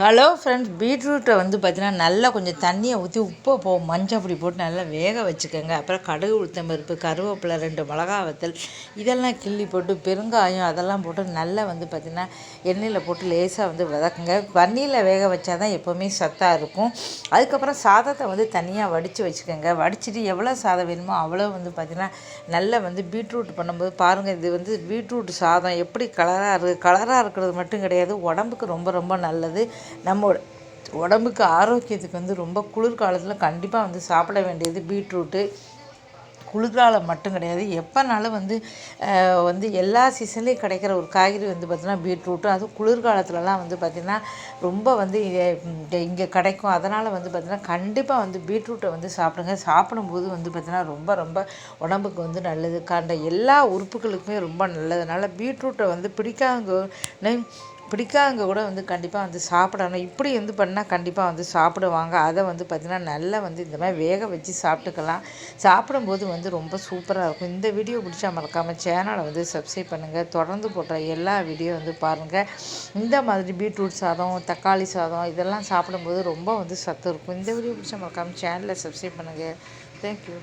Hello friends பீட்ரூட்டை வந்து பார்த்தீங்கன்னா நல்லா கொஞ்சம் தண்ணியை ஊற்றி உப்பை போ மஞ்சள் பொடி போட்டு நல்லா வேக வச்சுக்கோங்க. அப்புறம் கடுகு உளுத்தம் பருப்பு கருவேப்பிலை ரெண்டு மிளகா வத்தல் இதெல்லாம் கிள்ளி போட்டு பெருங்காயம் அதெல்லாம் போட்டு நல்லா வந்து பார்த்திங்கன்னா எண்ணெயில் போட்டு லேசாக வந்து வதக்குங்க. வண்ணியில் வேக வச்சா தான் எப்போவுமே சத்தாக இருக்கும். அதுக்கப்புறம் சாதத்தை வந்து தனியாக வடித்து வச்சுக்கோங்க. வடிச்சிட்டு எவ்வளோ சாதம் வேணுமோ அவ்வளோ வந்து பார்த்திங்கன்னா நல்லா வந்து பீட்ரூட் பண்ணும்போது பாருங்கள் இது வந்து பீட்ரூட் சாதம் எப்படி கலராக இருக்குது கலராக இருக்கிறது மட்டும் கிடையாது. உடம்புக்கு ரொம்ப ரொம்ப நல்லது. நம்ம உடம்புக்கு ஆரோக்கியத்துக்கு வந்து ரொம்ப குளிர்காலத்தில் கண்டிப்பாக வந்து சாப்பிட வேண்டியது பீட்ரூட்டு. குளிர்காலம் மட்டும் கிடையாது. எப்போனாலும் வந்து வந்து எல்லா சீசன்லேயும் கிடைக்கிற ஒரு காய்கறி வந்து பார்த்திங்கன்னா பீட்ரூட்டு. அதுவும் குளிர்காலத்துலலாம் வந்து பார்த்திங்கன்னா ரொம்ப வந்து இங்கே கிடைக்கும். அதனால் வந்து பார்த்திங்கன்னா கண்டிப்பாக வந்து பீட்ரூட்டை வந்து சாப்பிடுங்க. சாப்பிடும்போது வந்து பார்த்திங்கன்னா ரொம்ப ரொம்ப உடம்புக்கு வந்து நல்லது. கண்ட எல்லா உறுப்புகளுக்குமே ரொம்ப நல்லதுனால பீட்ரூட்டை வந்து பிடிக்காங்க பிடிக்காதவங்க கூட வந்து கண்டிப்பாக வந்து சாப்பிடணும். இப்படி வந்து பண்ணால் கண்டிப்பாக வந்து சாப்பிடுவாங்க. அதை வந்து பார்த்திங்கன்னா நல்லா வந்து இந்த மாதிரி வேக வச்சு சாப்பிட்டுக்கலாம். சாப்பிடும்போது வந்து ரொம்ப சூப்பராக இருக்கும். இந்த வீடியோ பிடிச்சா மறக்காமல் சேனலை வந்து சப்ஸ்கிரைப் பண்ணுங்கள் தொடர்ந்து போட்ட எல்லா வீடியோ வந்து பாருங்கள் இந்த மாதிரி பீட்ரூட் சாதம் தக்காளி சாதம் இதெல்லாம் சாப்பிடும்போது ரொம்ப வந்து சத்து இருக்கும். இந்த வீடியோ பிடிச்சா மறக்காமல் சேனலை சப்ஸ்கிரைப் பண்ணுங்கள் தேங்க்யூ